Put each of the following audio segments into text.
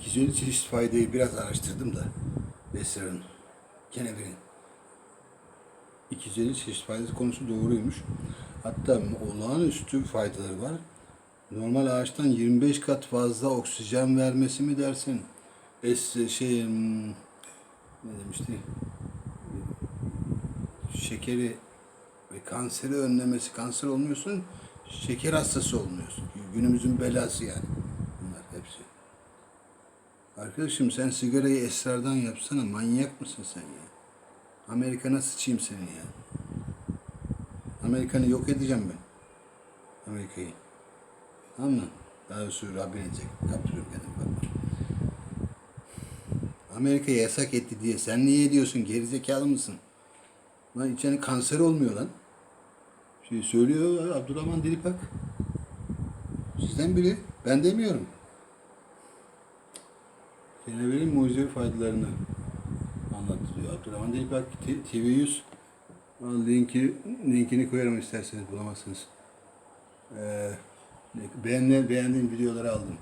250 çeşit faydayı biraz araştırdım da. Besler'in, kenevirin. 250 çeşit faydası konusu doğruymuş. Hatta olağanüstü faydaları var. Normal ağaçtan 25 kat fazla oksijen vermesi mi dersin? Es şey hmm, ne demişti? Şekeri ve kanseri önlemesi. Kanser olmuyorsun, şeker hastası olmuyorsun. Günümüzün belası yani. Arkadaşım sen sigarayı esrardan yapsana. Manyak mısın sen ya? Amerika'na sıçayım seni ya. Amerika'nı yok edeceğim ben. Amerika'yı. Tamam mı? Daha doğrusu Rabbin edecek. Kaptırıyorum kendimi. Amerika yasak etti diye sen niye ediyorsun? Gerizekalı mısın? Lan içine kanser olmuyor lan. Şey söylüyor Abdurrahman Dilipak. Sizden biri. Ben demiyorum. Keneverin mucizevi faydalarını anlatılıyor. Abdurrahman Dilipak TV100 Al linki, linkini koyarım isterseniz bulamazsınız. Ee, beğendiğim, beğendiğim videoları aldım.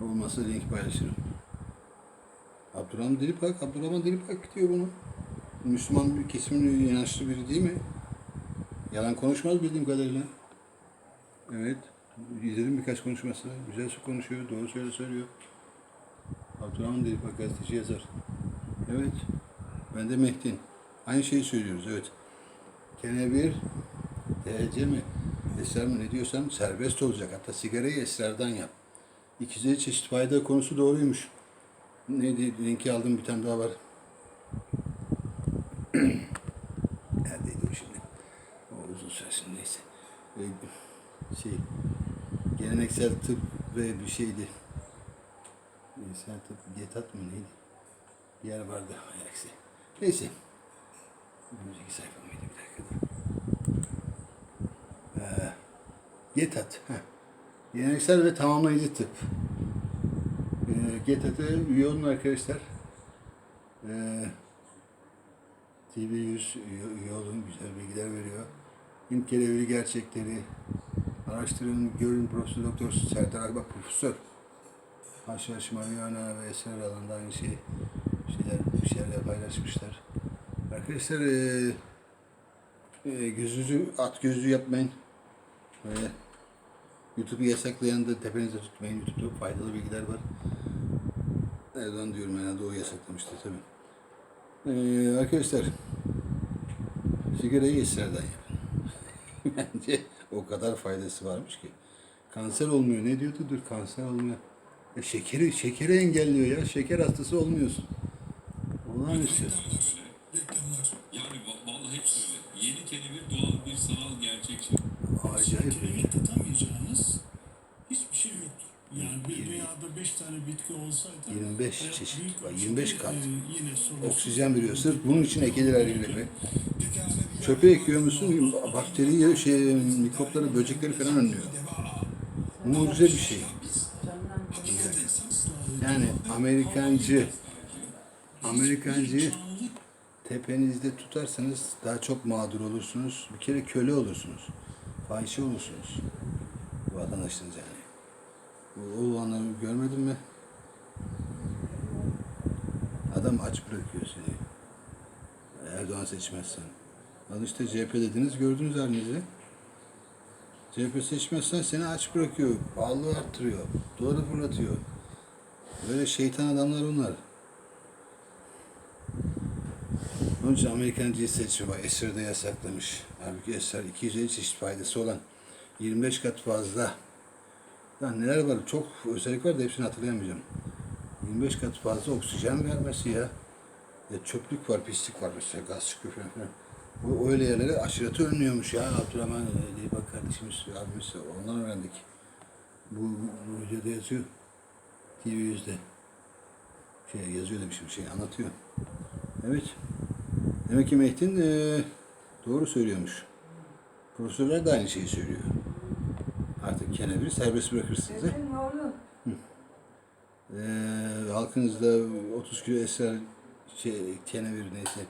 Olmazsa link paylaşırım. Abdurrahman Dilipak, Abdurrahman Dilipak diyor bunu. Müslüman bir kesimin inançlı biri değil mi? Yalan konuşmaz bildiğim kadarıyla. Evet. İzledim birkaç konuşmasını. Güzel konuşuyor, doğru söyle söylüyor. Abdurrahman Dilipak gazeteci yazar. Evet. Ben de Mehdi'nin. Aynı şeyi söylüyoruz, evet. Kenevir, THC mi, esrar mı ne diyorsan serbest olacak. Hatta sigarayı esrardan yap. İkisi çeşit fayda konusu doğruymuş. Neydi? Linki aldım bir tane daha var. Neredeydi o şimdi? O uzun süresin neyse. Ee, şey, geleneksel tıp ve bir şeydi. Tıp, getat mı neydi? Bir yer vardı. Ayaksi. Neyse. Önceki sayfa mıydı bir dakika. Ee, GETAT. Heh. Geleneksel ve tamamlayıcı tıp. Ee, GETAT'a üye olun arkadaşlar. Ee, TV100 üye, olun. Güzel bilgiler veriyor. Kereviri gerçekleri araştırın, görün Profesör Doktor Serdar Akbak Profesör. Haşhaş, marihuana ve esrar alanında aynı şey şeyler, bir şeyler paylaşmışlar. Arkadaşlar eee e, gözünüzü at gözlüğü yapmayın. Böyle YouTube'u yasaklayan da tepenize tutmayın. YouTube'da faydalı bilgiler var. Erdoğan diyorum herhalde o yasaklamıştı tabii. Ee, arkadaşlar sigarayı esrardan yapın. Bence o kadar faydası varmış ki. Kanser olmuyor. Ne diyordu? Dur kanser olmuyor. Ya şekeri, şekeri engelliyor ya. Şeker hastası olmuyorsun. Olağanüstü. Yani va- vallahi hepsi öyle. Yeni kenevir doğal bir sanal gerçekçi. Acayip. Kelebek tutamayacağınız hiçbir şey yoktur. Yani bir dünyada 5 tane bitki olsaydı 25 hayat çeşit büyük var, ölçüde, 25 kat. e, yine. Oksijen veriyor. Sırf bunun için ekediler elleri. Çöpe ekiyor musun? Bakteriyi, şey, mikropları, böcekleri falan önlüyor. Mucize bir şey. Yani Amerikancı, Amerikancı tepenizde tutarsanız daha çok mağdur olursunuz. Bir kere köle olursunuz. Fahişe olursunuz. Vatandaşınız yani. O, o olanları görmedin mi? Adam aç bırakıyor seni. Erdoğan seçmezsen. Al işte CHP dediniz gördünüz halinizi. CHP seçmezsen seni aç bırakıyor. Pahalılığı arttırıyor. Doları fırlatıyor. Böyle şeytan adamlar onlar. Onun için Amerikancıyı seçiyor. Bak Esrar da yasaklamış. Halbuki Esrar 250 çeşit faydası olan 25 kat fazla. Lan neler var? Çok özellik var da hepsini hatırlayamayacağım. 25 kat fazla oksijen vermesi ya. ya çöplük var, pislik var mesela gaz çıkıyor falan filan. Bu öyle yerlere aşiret'i önlüyormuş ya Abdurrahman e, bak kardeşimiz, abimiz ondan öğrendik. Bu, bu, bu videoda yazıyor. Yüzde. Şey yazıyor demişim şey anlatıyor. Evet. Demek ki Mehdi'nin e, doğru söylüyormuş. Profesörler de aynı şeyi söylüyor. Artık keneviri serbest bırakırsınız. he? Efendim oğlum. Ee, halkınızda 30 kilo esrar şey, kenevir neyse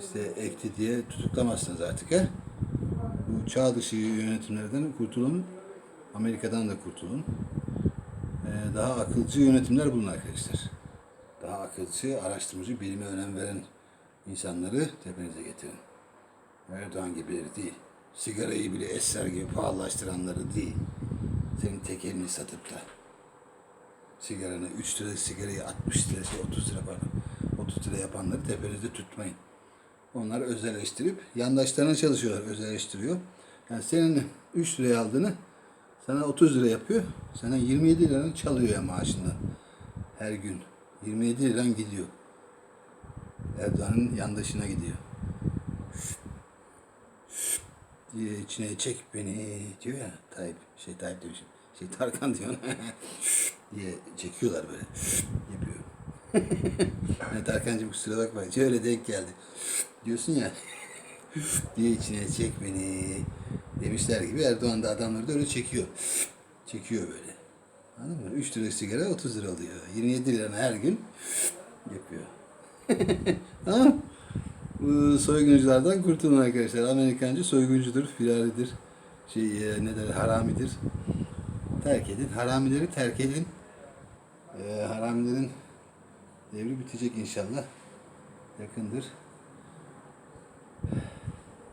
işte ekti diye tutuklamazsınız artık he? Bu çağ dışı yönetimlerden kurtulun. Amerika'dan da kurtulun. Ee, daha akılcı yönetimler bulun arkadaşlar. Daha akılcı, araştırmacı, bilime önem veren insanları tepenize getirin. Erdoğan gibileri değil. Sigarayı bile eser gibi pahalılaştıranları değil. Senin tekelini satıp da sigaranı 3 lira sigarayı 60 lira şey 30 lira pardon 30 lira yapanları tepenizde tutmayın. Onlar özelleştirip yandaşlarına çalışıyorlar özelleştiriyor. Yani senin 3 liraya aldığını sana 30 lira yapıyor. Sana 27 liranı çalıyor ya maaşından. Her gün. 27 liran gidiyor. Erdoğan'ın yandaşına gidiyor. diye içine çek beni diyor ya Tayyip. Şey Tayyip demişim. Şey Tarkan diyor. diye çekiyorlar böyle. yapıyor. yani Tarkan'cığım kusura bakma. Şöyle denk geldi. diyorsun ya. Diye içine çek beni demişler gibi Erdoğan da adamları da öyle çekiyor. Çekiyor böyle. Anladın mı? 3 lira sigara 30 lira oluyor. 27 liranı her gün yapıyor. tamam? Bu soygunculardan kurtulun arkadaşlar. Amerikancı soyguncudur, firaridir. Şey, e, ne der, haramidir. Terk edin. Haramileri terk edin. E, haramilerin devri bitecek inşallah. Yakındır.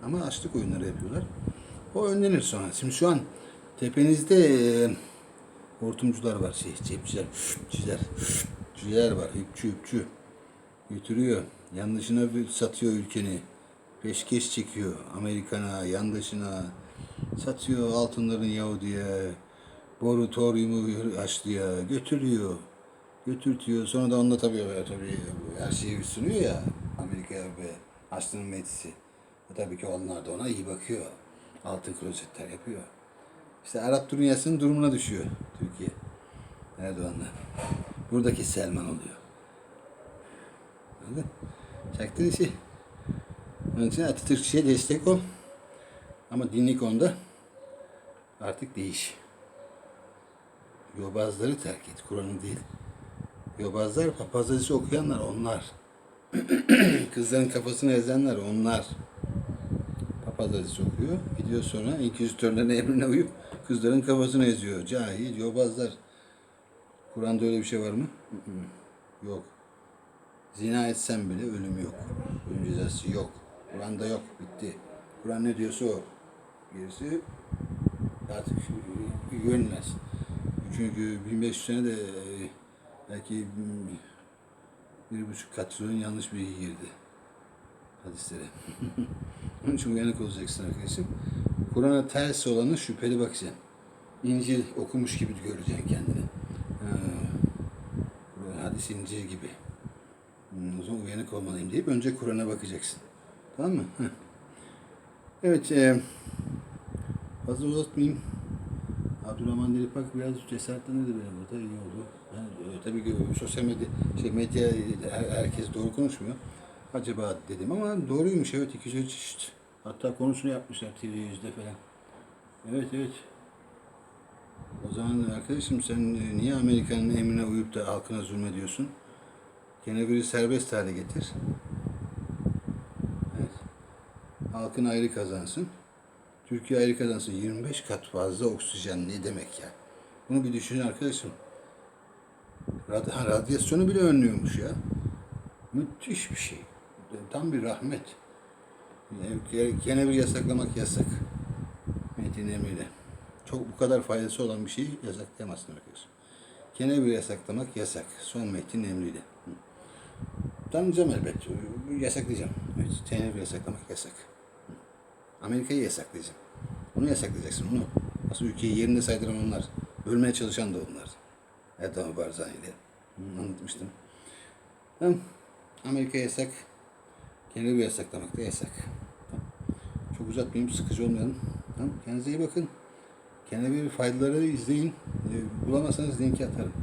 Ama açlık oyunları yapıyorlar. O önlenir sonra. Şimdi şu an tepenizde e, hortumcular var. Şey, cepçiler, çizer, çizer var. Hüpçü hüpçü. Götürüyor. Yanlışına satıyor ülkeni. Peşkeş çekiyor. Amerikan'a, yandaşına. Satıyor altınların Yahudi'ye. Boru toryumu Haçlı'ya. Götürüyor. Götürtüyor. Sonra da onunla tabii, tabii her şeyi sunuyor ya. Amerika'ya ve Haçlı'nın metisi. E tabii ki onlar da ona iyi bakıyor. Altın klozetler yapıyor. İşte Arap dünyasının durumuna düşüyor Türkiye. Erdoğan'la. Buradaki Selman oluyor. Anladın? Çaktığın işi. Onun için Atatürkçü'ye destek ol. Ama dinli konuda artık değiş. Yobazları terk et. Kur'an'ı değil. Yobazlar, papazlarısı okuyanlar onlar. Kızların kafasını ezenler onlar. Papazlarısı okuyor. Gidiyor sonra inkizitörlerin emrine uyup kızların kafasını eziyor. Cahil, yobazlar. Kur'an'da öyle bir şey var mı? Yok. Zina etsen bile ölüm yok. Ölüm cezası yok. Kur'an'da yok. Bitti. Kur'an ne diyorsa o. Gerisi artık güvenilmez. Çünkü 1500 sene de e, belki bir buçuk katrilyon yanlış bilgi girdi hadislere. Onun için uyanık olacaksın arkadaşım. Kur'an'a ters olanı şüpheli bakacaksın. İncil okumuş gibi göreceksin kendini. Ha, hadis İncil gibi. Hmm, O zaman uyanık olmalıyım deyip önce Kur'an'a bakacaksın. Tamam mı? Evet. E, fazla uzatmayayım. Abdurrahman Dilipak biraz cesaretlenirdi benim burada. iyi oldu. Ben, e, tabii ki sosyal medya, şey medya her- herkes doğru konuşmuyor. Acaba dedim ama doğruymuş evet 203 çeşit. Hatta konusunu yapmışlar TV yüzde falan. Evet evet. O zaman arkadaşım sen e, niye Amerika'nın emrine uyup da halkına zulmediyorsun? Keneviri serbest hale getir. Evet. Halkın ayrı kazansın. Türkiye ayrı kazansın. 25 kat fazla oksijen ne demek ya? Bunu bir düşünün arkadaşım. Rad radyasyonu bile önlüyormuş ya. Müthiş bir şey. Tam bir rahmet. Kenevir yasaklamak yasak. Metin emriyle. Çok bu kadar faydası olan bir şeyi yasaklayamazsın arkadaşım. Kenevir yasaklamak yasak. Son metin emriyle. Tanıyacağım elbet. Yasaklayacağım. Evet, yasaklamak yasak. Amerika'yı yasaklayacağım. Onu yasaklayacaksın onu. Asıl ülkeyi yerinde saydıran onlar. Bölmeye çalışan da onlar. Erdoğan Barzani ile. Anlatmıştım. Tamam. Amerika yasak. Kenevir yasaklamak da yasak. Çok uzatmayayım, sıkıcı olmayalım. Tamam. Kendinize iyi bakın. Kenevir faydaları izleyin. Ee, bulamazsanız linki atarım.